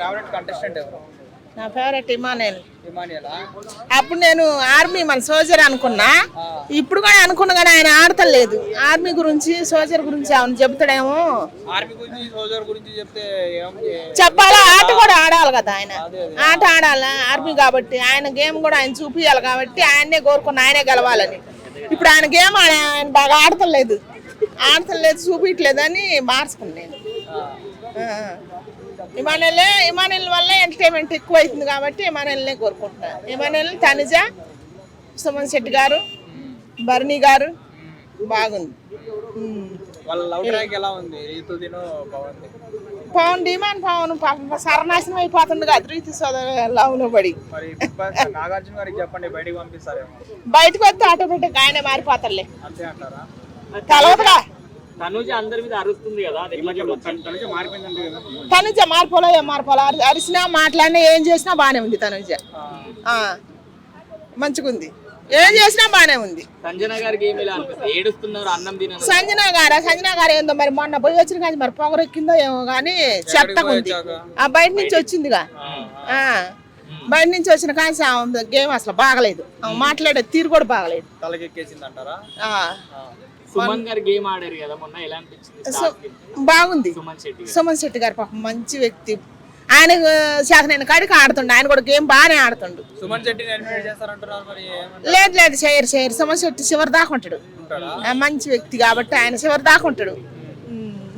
Favourite contestant ఎవరు? నా favourite ఇమానియలా. అప్పుడు నేను ఆర్మీ మన సోల్జర్ అనుకున్నా. ఇప్పుడు కూడా అనుకున్నా కానీ ఆయన ఆడతలేదు. ఆర్మీ గురించి సోల్జర్ గురించి అవును చెబుతాడేమో? ఆర్మీ గురించి సోల్జర్ గురించి చెప్తే ఏం చెప్పాలా? ఆట కూడా ఆడాలి కదా ఆయన. ఆట ఆడాలి? ఆర్మీ కాబట్టి ఆయన గేమ్ కూడా ఆయన చూపించాలి కాబట్టి ఆయన్నే కోరుకున్న ఆయనే గెలవాలని. ఇప్పుడు ఆయన గేమ్ ఆయన ఆయన బాగా ఆడతలేదు. ఆడతలేదు చూపించలేదు అని మార్చుకున్నాను ఇమానెల్ ఇమానెల్ వల్ల ఎంటర్టైన్మెంట్ ఎక్కువ అవుతుంది కాబట్టి ఇమానెల్నే కోరుకుంటున్నాను ఇమానెల్ తనుజ సుమన్ శెట్టి గారు భరణి గారు బాగుంది. వాళ్ళ లవ్ ట్రాక్ ఎలా ఉంది? రీతు దిను పవన్ పవన్ డిమాండ్ పవన్ పాపం సర్వనాశనం అయిపోతుంది కదా రీతి లవ్లో పడి. నాగార్జున గారికి చెప్పండి బయటికి పంపిస్తారేమో. బయటకు వస్తే ఆటోమేటిక్ ఆయనే మారిపోతారులే. అంతే అంటారా? తనుజ అందరి మీద అరుస్తుంది కదా తనుజ మార్పోలో మార్పోలో. అరిసినా మాట్లాడినా ఏం చేసినా బాగానే ఉంది తనుజ. ఆ, మంచిగా ఉంది ఏం చేసినా బాగానే ఉంది. సంజన గారికి ఏమి ఇలా అనిపిస్తుంది? ఏడుస్తున్నారు అన్నం తిన సంజన గారా? సంజన గారు ఏందో మరి మొన్న పోయి వచ్చిన కానీ మరి పొగరెక్కిందో ఏమో కానీ చెత్తగా ఉంది ఆ బయట నుంచి వచ్చిందిగా. ఆ, బయట నుంచి వచ్చిన కానీ గేమ్ అసలు బాగలేదు. మాట్లాడే తీరు కూడా బాగలేదు. తలకెక్కేసింది అంటారా ఆ, సుమన్ గారు గేమ్ ఆడారు కదా మొన్న ఎలా అనిపించింది సో బాగుంది. సుమన్ శెట్టి గారు. సుమన్ శెట్టి గారు పాపం మంచి వ్యక్తి. ఆయన శాఖనైన కాడికి ఆడుతుండు. ఆయన కూడా గేమ్ బాగానే ఆడుతుండు. సుమన్ శెట్టిని ఎలిమినేట్ చేస్తారంటున్నారు మరి ఏమంటారు? లేదు లేదు చేయరు చేయరు. సుమన్ శెట్టి చివరి దాకా ఉంటాడు. మంచి వ్యక్తి కాబట్టి ఆయన చివరి దాకా ఉంటాడు.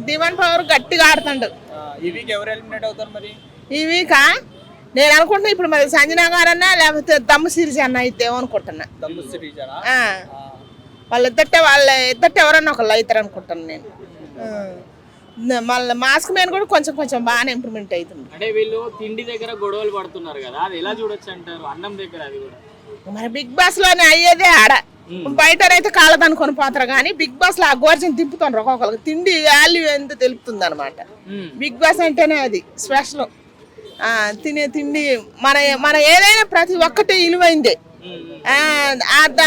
డిమాండ్ పవర్ గట్టిగా ఆడుతుండు. ఆ, ఈ వీక్ ఎవరు ఎలిమినేట్ అవుతారు మరి? ఈ వీక? నేను అనుకుంటున్నా ఇప్పుడు మరి సంజనా గారన్నా లేకపోతే దమ్ము సిరిజ అన్న అయితే అనుకుంటున్నా. దమ్ము సిరీజానా ఆ, వాళ్ళిద్దటే వాళ్ళ ఇద్దటే ఎవరన్నా ఒకళ్ళు అవుతారు అనుకుంటాను నేను. మళ్ళీ మాస్క్ మీద కూడా కొంచెం కొంచెం బాగానే ఇంప్రూవ్మెంట్ అవుతుంది. అంటే వీళ్ళు తిండి దగ్గర గొడవలు పడుతున్నారు కదా అది ఎలా చూడొచ్చు అంటారు? అన్నం దగ్గర అది కూడా. మరి బిగ్ బాస్లోనే అయ్యేదే ఆడ. బయట అయితే కాలదనుకొని పోతారు కానీ బిగ్ బాస్లో ఆ గోర్జన్ తిప్పుతారు ఒక్కొక్కరికి తిండి వాల్యూ ఎంత తెలుపుతుంది అనమాట. బిగ్ బాస్ అంటేనే అది స్పెషల్ తినే తిండి మన మన ఏదైనా ప్రతి ఒక్కటి విలువైందే.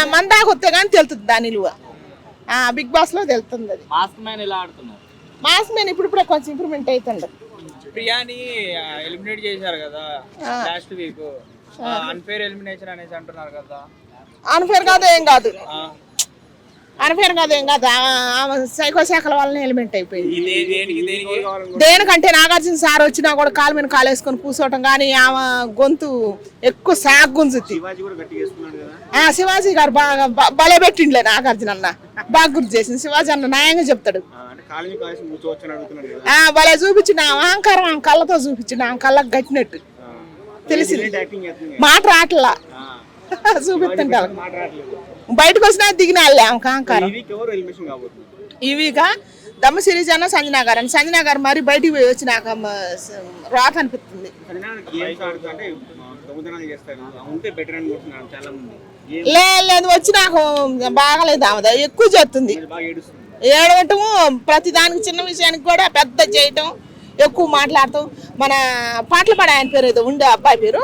మన దాకా వస్తే కానీ తెలుస్తుంది దాని విలువ ఆ, బిగ్ బాస్లో తెలుస్తుంది అది. మాస్క్ మ్యాన్ ఎలా ఆడుతున్నారు? మాస్ మీద ఇప్పుడు ఇప్పుడే కొంచెం ఇంప్రూవ్మెంట్ అవుతుంది ప్రియాని ఎలిమినేట్ చేశారు కదా లాస్ట్ వీక్. అన్ఫేర్ ఎలిమినేషన్ అనేసి అంటున్నారు కదా. అన్ఫేర్ కాదు ఏం కాదు. ఆ, అన్ఫేర్ కాదు ఏం కాదు. ఆ- ఆమె సైకో శాఖల వల్ల ఎలిమెంట్ అయిపోయింది. దేనికంటే నాగార్జున సార్ వచ్చినా కూడా కాలు మీద కాలు వేసుకొని కూర్చోవటం కానీ ఆమె గొంతు ఎక్కువ సాగు గుంజుద్ది. ఆ శివాజీ గారు బాగా బ- భలే పెట్టిండ్లే నాగార్జున అన్న. బాగా గుర్తు చేసింది. శివాజీ అన్న న్యాయంగా చెప్తాడు. ఆ భలే చూపించిన అహంకారం ఆమె కళ్ళతో చూపించిన ఆమె కళ్ళకు గట్టినట్టు తెలిసింది. మాట రాట్లా. చూపిస్తుంటా బయటకు వచ్చినా దిగిన వాళ్ళే అహంకారం ఇవిగా దమ్మ సిరీస్ అన్న సంజనా గారు అని సంజనా గారు మరి బయటికి పోయి వచ్చి నాకు అమ్మ స- రాత అనిపిస్తుంది. లేదు వచ్చి నాకు బాగలేదు ఆమె. ఎక్కువ చేస్తుంది. ఏడవటము ప్రతి దానికి చిన్న విషయానికి కూడా పెద్ద చేయటం. ఎక్కువ మాట్లాడటం మన పాటలు పాడే ఆయన పేరు ఏదో ఉండే అబ్బాయి పేరు?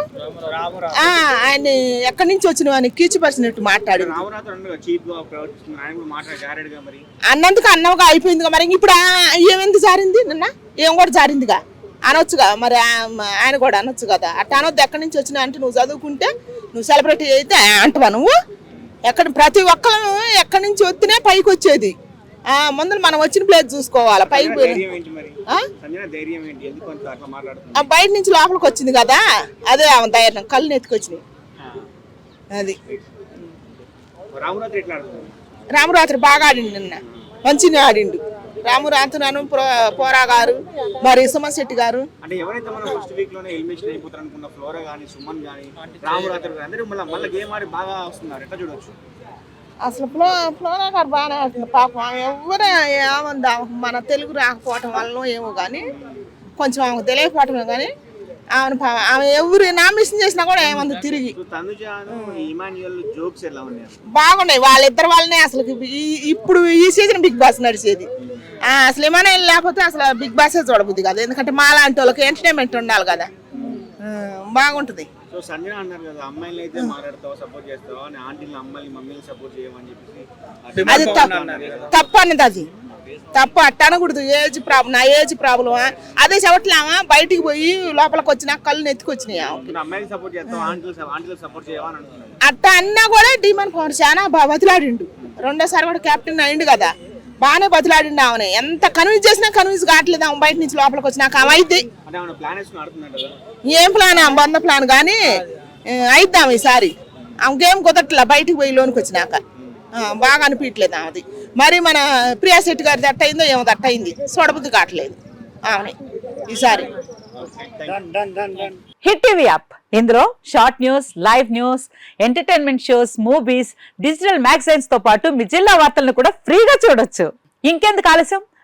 ఆయన ఎక్కడి నుంచి వచ్చిన అని కీచుపరిచినట్టు మాట్లాడు. అన్నందుకు అన్నముగా అయిపోయిందిగా మరి. ఇప్పుడు ఏమెందుకు జారింది నిన్న? ఏం కూడా జారిందిగా? అనొచ్చుగా మరి ఆయన కూడా అనొచ్చు కదా. అట్లా అనొద్దు. ఎక్కడి నుంచి వచ్చినా అంటే నువ్వు చదువుకుంటే నువ్వు సెలబ్రిటీ అయితే అంటవా నువ్వు? ఎక్కడ ప్రతి ఒక్కరు ఎక్కడి నుంచి వస్తేనే పైకి వచ్చేది. ముందు మనం వచ్చిన ప్లేస్ చూసుకోవాలి? పైకి బయట నుంచి లోపలికి వచ్చింది కదా? అదే ఆమె ధైర్యం. కళ్ళు నెత్తుకొచ్చినాయి అది. రామరాత్రి బాగా ఆడిండు నిన్న. మంచిగా ఆడిండు. రామరాత్రి అను పోరా గారు మరి సుమన్ శెట్టి గారు. అంటే ఎవరైతే మనం ఫస్ట్ వీక్లోనే ఎలిమినేషన్ అయిపోతారు అనుకున్న ఫ్లోరా గానీ సుమన్ గానీ రామరాత్రి గానీ అందరూ మళ్ళీ మళ్ళీ గేమ్ ఆడి బాగా వస్తున్నారు. ఎట్లా చూడొచ్చు? అసలు ఫ్లో ఫ్లోరా గారు బాగానే ఆడుతుంది. పాపం ఆమె ఎవరు ఏమంది మన తెలుగు రాకపోవటం వల్ల ఏమో కానీ కొంచెం ఆమెకు తెలియకపోవటమే కానీ ఆమెను ఆమె ఎవరు నామినేషన్ చేసినా కూడా ఏమంది తిరిగి. బాగున్నాయి. వాళ్ళిద్దరు వాళ్ళనే అసలు ఈ- ఇప్పుడు ఈ సీజన్ బిగ్ బాస్ నడిచేది. అసలు ఏమైనా లేకపోతే అసలు బిగ్ బాసే చూడబుద్ది కదా. ఎందుకంటే మా లాంటి వాళ్ళకి ఎంటర్టైన్మెంట్ ఉండాలి కదా. బాగుంటుంది. సో సంజన అన్నారు కదా అమ్మాయిలు అయితే మాట్లాడతావు సపోర్ట్ చేస్తావు? అని ఆంటీలు అమ్మాయిని మమ్మీని సపోర్ట్ చేయమని చెప్పేసి అది తప్పు. అన్నది అది. తప్పు అట్ట అనకూడదు ఏజ్ ప్రాబ్లం నా ఏజ్ ప్రాబ్లమా? అదే చెప్పట్లేమా బయటికి పోయి లోపలికి వచ్చినా కళ్ళు నెత్తుకొచ్చినాయి? అట్ట అన్నా కూడా డిమాండ్ పవన్ చాలా బాగా బతిలాడిండు. రెండోసారి కూడా కెప్టెన్ అయిండు కదా. బాగానే బతిలాడిండు ఆమెని. ఎంత కన్విన్స్ చేసినా కన్విన్స్ కావట్లేదు ఆమె బయట నుంచి లోపలికి వచ్చినాక. ఆమె ఏం ప్లాన్ ఆమె బంద ప్లాన్ కానీ అయిద్దాం ఈసారి. ఆమెకేం కుదరట్లా? బయటికి పోయి లోనికి వచ్చినాక. బాగా అనిపించలేదు ఆమెది మరి మన ప్రియా శెట్టి గారి అట్ట అయిందో ఏమో దట్టయింది చూడబుద్ధి కావట్లేదు. ఆమెని ఈసారి. హిట్ టీవీ యాప్ ఇందులో short news live news entertainment shows movies digital మ్యాగజైన్స్తో పాటు మీ జిల్లా వార్తలను కూడా ఫ్రీగా చూడొచ్చు. ఇంకెందుకు ఆలస్యం?